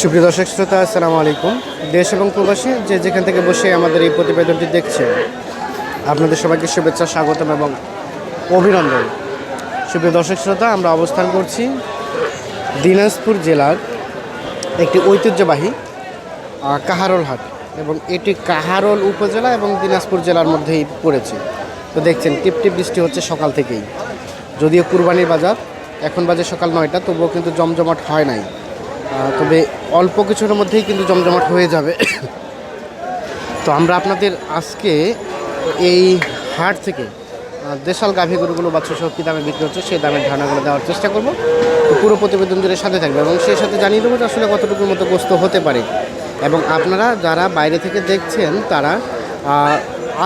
সুপ্রিয় দর্শক শ্রোতা, আসসালামু আলাইকুম। দেশ এবং প্রবাসী যে যেখান থেকে বসে আমাদের এই প্রতিবেদনটি দেখছে আপনাদের সবাইকে শুভেচ্ছা, স্বাগতম এবং অভিনন্দন। সুপ্রিয় দর্শক শ্রোতা, আমরা অবস্থান করছি দিনাজপুর জেলার একটি ঐতিহ্যবাহী কাহারোল হাট এবং এটি কাহারোল উপজেলা এবং দিনাজপুর জেলার মধ্যেই পড়েছে। তো দেখছেন, টিপটিপ বৃষ্টি হচ্ছে সকাল থেকেই। যদিও কুরবানির বাজার এখন বাজে সকাল নয়টা, তবুও কিন্তু জমজমাট হয় নাই। তবে অল্প কিছুর মধ্যেই কিন্তু জমজমাট হয়ে যাবে। তো আমরা আপনাদের আজকে এই হাট থেকে দেশাল গাভী গরুগুলো বাচ্চা সহ কী দামে বিক্রি হচ্ছে, সেই দামের ধারণাগুলো দেওয়ার চেষ্টা করব। পুরো প্রতিবেদন জুড়ে সাথে থাকবে এবং সেই সাথে জানিয়ে দেবো যে আসলে কতটুকুর মতো গ্রস্ত হতে পারে। এবং আপনারা যারা বাইরে থেকে দেখছেন, তারা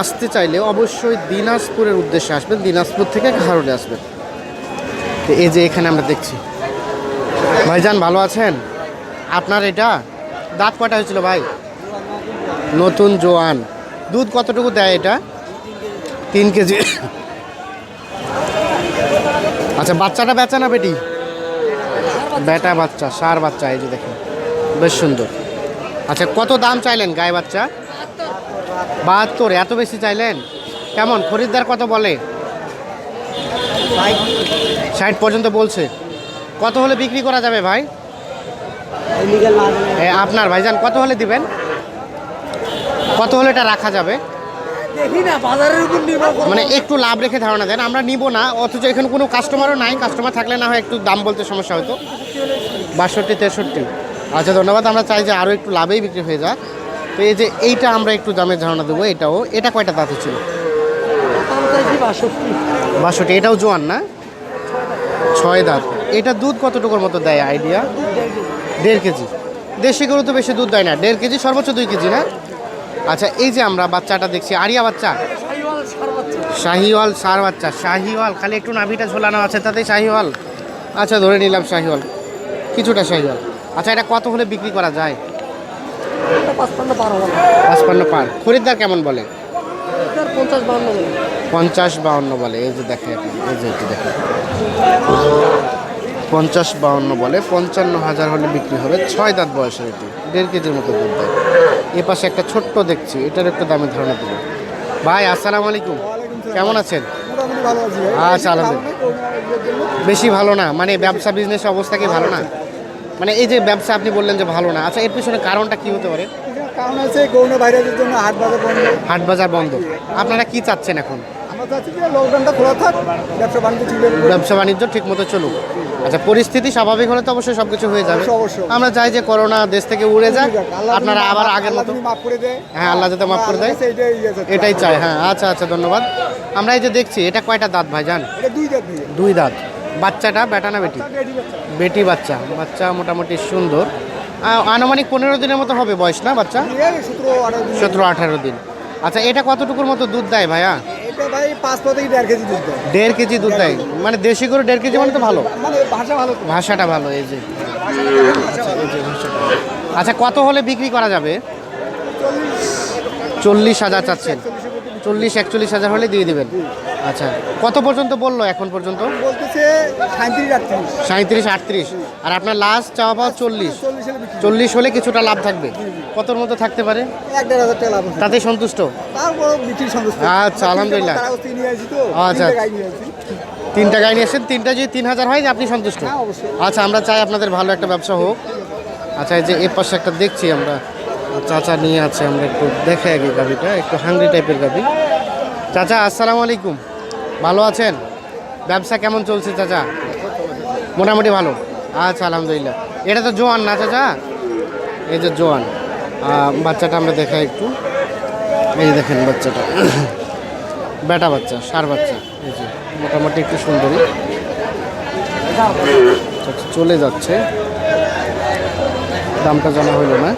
আসতে চাইলে অবশ্যই দিনাজপুরের উদ্দেশ্যে আসবেন। দিনাজপুর থেকে হারলে আসবেন। তো এই যে এখানে আমরা দেখছি। ভাইজান, ভালো আছেন? আপনার এটা? দাঁত কটা হয়েছিল ভাই? নতুন জোয়ান। দুধ কতটুকু দেয় এটা? তিন কেজি। আচ্ছা বাচ্চাটা বেচা না বেটি? বেটা বাচ্চা, সার বাচ্চা, এই যে দেখেন। বেশ সুন্দর। আচ্ছা কত দাম চাইলেন গায়ে বাচ্চা? বাহাত্তর। এত বেশি চাইলেন? কেমন? খরিদ্দার কত বলে? ষাট পর্যন্ত বলছে। কত হলে বিক্রি করা যাবে ভাই? আপনার ভাইজান কত হলে দিবেন? কত হলে এটা রাখা যাবে? মানে একটু লাভ রেখে ধারণা দেন আমরা নিব না অথচ এখানে কোনো কাস্টমারও নাই কাস্টমার থাকলে না হয় একটু দাম বলতে সমস্যা হতো। বাষট্টি তেষট্টি। আচ্ছা ধন্যবাদ আমরা চাই যে আরও একটু লাভেই বিক্রি হয়ে যাক। তো এই যে এইটা আমরা একটু দামের ধারণা দেবো এটাও এটা কয়টা দাঁত ছিল? বাষট্টি। এটাও জোয়ান না? ছয় দাঁত। এটা দুধ কতটুকুর মতো দেয়? আইডিয়া দেড় কেজি। দেশি গরু তো বেশি দুধ দেয় না। দেড় কেজি সর্বোচ্চ দুই কেজি না? আচ্ছা এই যে আমরা বাচ্চাটা দেখছি আরিয়া বাচ্চা? শাহিওয়াল সার বাচ্চা। শাহিওয়াল খালি একটু নাভিটা ঝোলানো আছে তাতে শাহিওয়াল। আচ্ছা ধরে নিলাম শাহিওয়াল। কিছুটা শাহিওয়াল। আচ্ছা এটা কত হলে বিক্রি করা যায়? পাঁচপান্ন পার খরিদ্দার কেমন বলে? পঞ্চাশ বান্ন বলে। পঞ্চাশ বাউন্ন বলে এই যে দেখে এই যে এটি দেখে পঞ্চাশ বাউন্ন বলে পঞ্চান্ন হাজার হলে বিক্রি হবে ছয় দাঁত বয়সের এটি দেড় কেজির মতো দুধ দেয়। এ পাশে একটা ছোট্ট দেখছি এটার একটু দামের ধারণা দেবো ভাই আসসালামু আলাইকুম। কেমন আছেন? আচ্ছা আলহামদুলিল্লাহ। বেশি ভালো না মানে ব্যবসা বিজনেস অবস্থা কি ভালো না? মানে এই যে ব্যবসা আপনি বললেন যে ভালো না আচ্ছা এর পিছনে কারণটা কি হতে পারে? কারণ আছে জন্য হাট বাজার বন্ধ। হাট বাজার বন্ধ। আপনারা কি চাচ্ছেন এখন? চাচ্ছি যে লকডাউনটা খোলা থাক ব্যবসা বাণিজ্য ব্যবসা বাণিজ্য ঠিক মতো চলুক। আচ্ছা পরিস্থিতি স্বাভাবিক হলে তো অবশ্যই সবকিছু হয়ে যাবে। আমরা চাই যে করোনা দেশ থেকে উড়ে যাক। আপনারা আবার আগের মতো হ্যাঁ আল্লাহ যাতে মাফ করে দেয়। এটাই ইয়ে। এটাই চাই। হ্যাঁ আচ্ছা আচ্ছা ধন্যবাদ। আমরা এই যে দেখছি এটা কয়টা দাঁত ভাইজান এটা দুই দাঁত বাচ্চাটা বেটা না বেটি? বেটি বাচ্চা। বাচ্চা। মোটামুটি সুন্দর। আনুমানিক পনেরো দিনের মতো হবে বয়স না বাচ্চা? সতেরো আঠারো দিন। আচ্ছা এটা কতটুকুর মতো দুধ দেয় ভাইয়া? ভাই পাঁচ পা থেকে দেড় কেজি দুধ দেয়। দেড় কেজি দুধ দেয়? মানে দেশি করে দেড় কেজি মানে তো ভালো। মানে ভাষা ভালো ভাষাটা ভালো এই যে। আচ্ছা। আচ্ছা কত হলে বিক্রি করা যাবে? চল্লিশ হাজার চাচ্ছেন। চল্লিশ একচল্লিশ হাজার হলে দিয়ে দেবেন। আচ্ছা কত পর্যন্ত বলল এখন পর্যন্ত? সাঁত্রিশ আটত্রিশ। আর আপনার লাস্ট চাওয়া পাওয়া চল্লিশ। চল্লিশ হলে কিছুটা লাভ থাকবে। কতর মতো থাকতে পারে? তাতে সন্তুষ্ট? আচ্ছা, আলহামদুলিল্লাহ। আচ্ছা। তিনটে গাড়ি নিয়ে এসেছেন তিনটা যদি তিন হাজার হয় আপনি সন্তুষ্ট? হ্যাঁ আচ্ছা আমরা চাই আপনাদের ভালো একটা ব্যবসা হোক। আচ্ছা এই যে এর পাশে একটা দেখছি আমরা। চাচা নিয়ে আছে আমরা একটু দেখে আগে গাভিটা একটু হাঙ্গরি টাইপের গাভি চাচা আসসালামু আলাইকুম। ভালো আছেন? ব্যবসা কেমন চলছে চাচা? মোটামুটি ভালো। আচ্ছা আলহামদুলিল্লাহ। এটা তো জোয়ান না চাচা? এই যে জোয়ান বাচ্চাটা আমরা দেখাই একটু। এই দেখেন বাচ্চাটা। বেটা বাচ্চা, সার বাচ্চা। এই যে, মোটামুটি একটু সুন্দরী। চলে যাচ্ছে। দামটা জানা হইল না।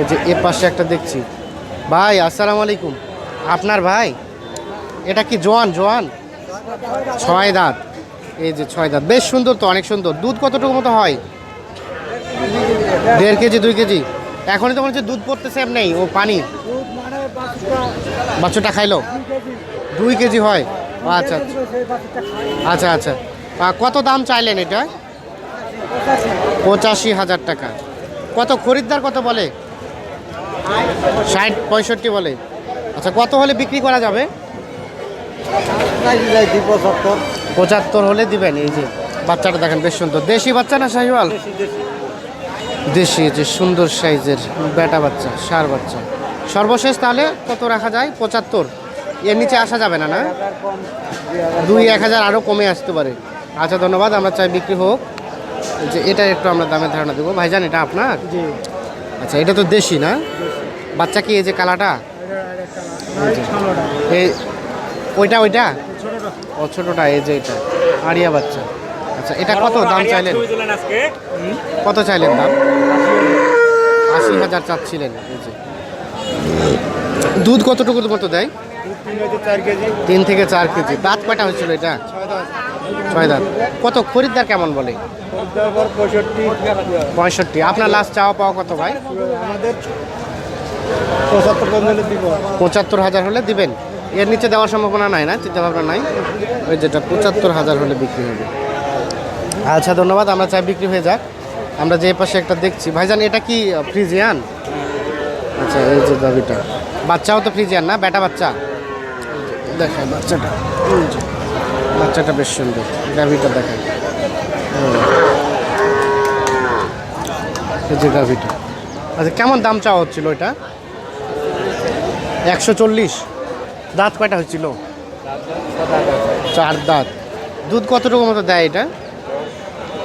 এই যে এ পাশে একটা দেখছি। ভাই, আসসালামু আলাইকুম। আপনার ভাই? এটা কি জোয়ান? জোয়ান? ছয় দাঁত। এই যে ছয় দাঁত। বেশ সুন্দর তো, অনেক সুন্দর। দুধ কতটুকু মতো হয়? দেড় কেজি, দুই কেজি? এখনই তো মনে হচ্ছে দুধ পড়তেছে এমনি ও পানি। বাচ্চাটা খাইলো? দুই কেজি হয়। আচ্ছা আচ্ছা। আচ্ছা আচ্ছা। কত দাম চাইলেন এটা? পঁচাশি হাজার টাকা। কত খরিদ্দার কত বলে? ষাট, পঁয়ষট্টি বলে। আচ্ছা কত হলে বিক্রি করা যাবে? পঁচাত্তর হলে দিবেন, এই যে। বাচ্চাটা দেখেন, বেশ সুন্দর। দেশি বাচ্চা না শাহিওয়াল? দেশি যে সুন্দর সাইজের বেটা বাচ্চা সার বাচ্চা। সর্বশেষ তাহলে কত রাখা যায়? পঁচাত্তর। এর নিচে আসা যাবে না না? দুই এক হাজার আরও কমে আসতে পারে। আচ্ছা ধন্যবাদ। আমরা চাই বিক্রি হোক। যে এটা একটু আমরা দামের ধারণা দেবো। ভাইজান এটা আপনার? আচ্ছা এটা তো দেশি না? বাচ্চা কি এই যে কালাটা? এই ওইটা ওইটা? ও ছোটোটা এই যে এটা। আরিয়া বাচ্চা। আচ্ছা এটা কত দাম চাইলেন? কত চাইলেন দাম? আশি হাজার চাচ্ছিলেন দুধ কতটুকু মতো দেয়? তিন থেকে চার কেজি। দাঁত কয়টা হয়েছিল এটা? ছয় দাঁত। কত? খরিদ্দার কেমন বলে? পঁয়ষট্টি। আপনার লাস্ট চাওয়া পাওয়া কত ভাই? পঁচাত্তর হাজার হলে দিবেন। এর নিচে দেওয়ার সম্ভাবনা নাই না? চিন্তা ভাবনা নাই? ওই যেটা পঁচাত্তর হাজার হলে বিক্রি হবে। আচ্ছা ধন্যবাদ, আমরা চাই বিক্রি হয়ে যাক। আমরা যে পাশে একটা দেখছি। ভাইজান, এটা কি ফ্রিজিয়ান? আচ্ছা এই যে দাবিটা। বাচ্চাও তো ফ্রিজিয়ান না? বেটা বাচ্চা? দেখায় বাচ্চাটা। বাচ্চাটা বেশ সুন্দর। গাভিটা দেখায় এই যে গাভিটা। আচ্ছা কেমন দাম চাওয়া হচ্ছিল এটা একশো চল্লিশ। দাঁত কয়টা হচ্ছিল? চার দাঁত। দুধ কতটুকু মতো দেয় এটা?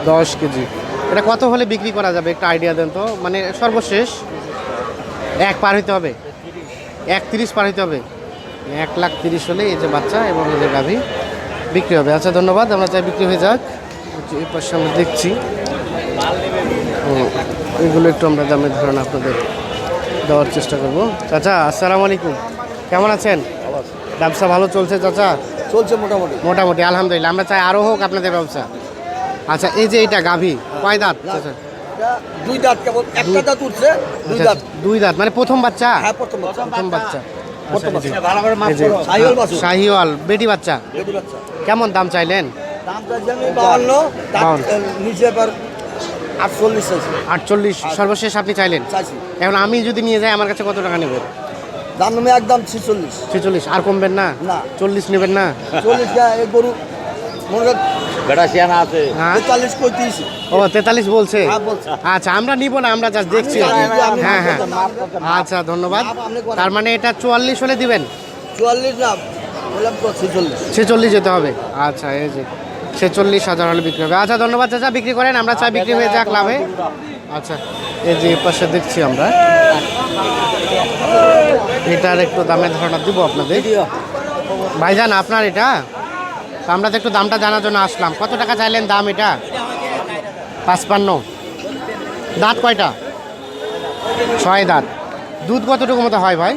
দশ কেজি। এটা কত হলে বিক্রি করা যাবে? একটা আইডিয়া দেন তো। মানে সর্বশেষ এক পার হইতে হবে। এক তিরিশ পার হইতে হবে। এক লাখ তিরিশ হলে এই যে বাচ্চা এবং এই যে গাভী বিক্রি হবে। আচ্ছা ধন্যবাদ। আমরা চাই বিক্রি হয়ে যাক। এই পাশে আমরা দেখছি। এগুলো একটু আমরা দামের ধারণা আপনাদের দেওয়ার চেষ্টা করব। চাচা আসসালামু আলাইকুম। কেমন আছেন? ব্যবসা ভালো চলছে চাচা? চলছে মোটামুটি। মোটামুটি আলহামদুলিল্লাহ। আমরা চাই আরও হোক আপনাদের ব্যবসা। আচ্ছা এই যে এটা গাভী কয় দাঁত? চাচা দুই দাঁত কেবল একটা দাঁত উঠছে দুই আচ্ছা, দাঁত। দুই দাঁত মানে প্রথম বাচ্চা? হ্যাঁ প্রথম বাচ্চা। প্রথম বাচ্চা। প্রথম আচ্ছা, এই যে- বাচ্চা। ভালো করে মাপ করো। সাইওয়াল বাছুর। শাহিওয়াল বেটি বাচ্চা? বেটি বাচ্চা। কেমন দাম চাইলেন? আটচল্লিশ সর্বশেষ আপনি চাইলেন? এখন আমি যদি নিয়ে যাই আমার কাছে কত টাকা নেবেন? দাম নামে একদম ছিচল্লিশ। ছেচল্লিশ আর কমবেন না? না। চল্লিশ নেবেন না? চল্লিশ এই গরু মনে বেটা শিয়ানা আছে। হ্যাঁ? তেতাল্লিশ পঁয়ত্রিশ। ও তেতাল্লিশ বলছে? হ্যাঁ, আচ্ছা আমরা নিব না আমরা জাস্ট দেখছি। হ্যাঁ হ্যাঁ। আচ্ছা ধন্যবাদ। তার মানে এটা চুয়াল্লিশ হলে দিবেন? চুয়াল্লিশ না বললাম তো ছিচল্লিশ। যেতে হবে। আচ্ছা এই যে ছেচল্লিশ হাজার হলে বিক্রি হবে। আচ্ছা ধন্যবাদ চাচা বিক্রি করেন আমরা চা বিক্রি হয়ে যাক লাভে। আচ্ছা এই যে পাশে দেখছি আমরা। এটার একটু দামের ধারণা দিব আপনাদের। ভাইজান আপনার এটা? তো আমরা তো একটু দামটা জানার জন্য আসলাম। কত টাকা চাইলেন দাম এটা? পাঁচপান্ন। দাঁত কয়টা? ছয় দাঁত। দুধ কতটুকু মতো হয় ভাই?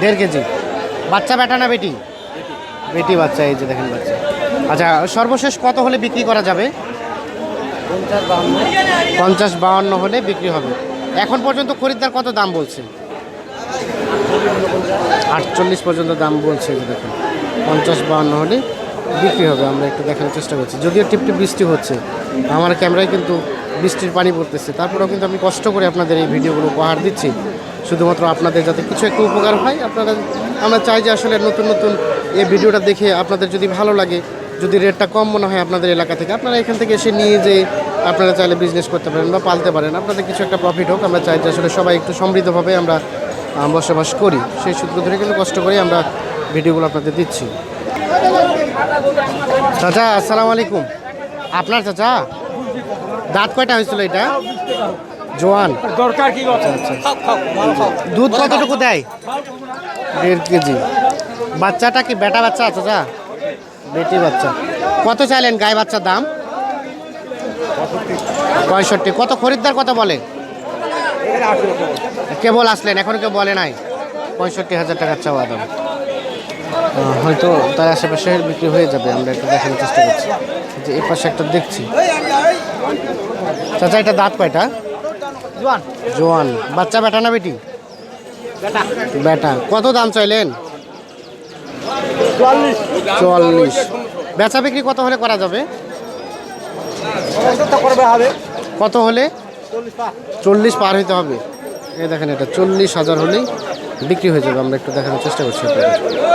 দেড় কেজি। বাচ্চা বেটা না বেটি? বেটি বাচ্চা, এই যে দেখেন বাচ্চা। আচ্ছা সর্বশেষ কত হলে বিক্রি করা যাবে? পঞ্চাশ বাউন্ন হলে বিক্রি হবে। এখন পর্যন্ত খরিদ্দার কত দাম বলছে? আটচল্লিশ পর্যন্ত দাম বলছে দেখুন। পঞ্চাশ বাউন্ন হলে বিক্রি হবে, আমরা একটু দেখানোর চেষ্টা করছি। যদিও টিপটিপ বৃষ্টি হচ্ছে, আমার ক্যামেরায় কিন্তু বৃষ্টির পানি পড়তেছে। তারপরেও কিন্তু আমি কষ্ট করে আপনাদের এই ভিডিওগুলো উপহার দিচ্ছি। শুধুমাত্র আপনাদের যাতে কিছু একটু উপকার হয়, আপনারা আমরা চাই যে আসলে নতুন নতুন এই ভিডিওটা দেখে আপনাদের যদি ভালো লাগে, যদি রেটটা কম মনে হয় আপনাদের এলাকা থেকে, আপনারা এখান থেকে এসে নিয়ে যে আপনারা চাইলে বিজনেস করতে পারেন বা পালতে পারেন। আপনাদের কিছু একটা প্রফিট হোক, আমরা চাই যে আসলে সবাই একটু সমৃদ্ধভাবে আমরা বসবাস করি। সেই সূত্র ধরে কিন্তু কষ্ট করে আমরা ভিডিওগুলো আপনাদের দিচ্ছি। চাচা আসসালামু আলাইকুম। আপনার চাচা? দাঁত কয়টা হয়েছিল এটা? জোয়ান। দরকার কি দুধ কতটুকু দেয়? দেড় কেজি। বাচ্চাটা কি বেটা বাচ্চা চাচা? বেটি বাচ্চা। কত চাইলেন গায়ে বাচ্চার দাম? পঁয়ষট্টি। কত খরিদ্দার কত বলে? কেবল আসলেন এখন কেউ বলে নাই। পঁয়ষট্টি হাজার টাকার চাওয়া দাম। হয়তো তার আশেপাশে বিক্রি হয়ে যাবে আমরা একটু দেখানোর চেষ্টা করছি। যে এই পাশে একটা দেখছি। চাচা এটা দাঁত কয়টা? জোয়ান। জোয়ান। বাচ্চা বেটা না বেটি? বেটা কত দাম চাইলেন? চুয়াল্লিশ। বেচা বিক্রি কত হলে করা যাবে? কত হলে? চল্লিশ চল্লিশ পার হইতে হবে। এই দেখেন এটা চল্লিশ হাজার হলেই বিক্রি হয়ে যাবে। আমরা একটু দেখানোর চেষ্টা করছি আপনাদের।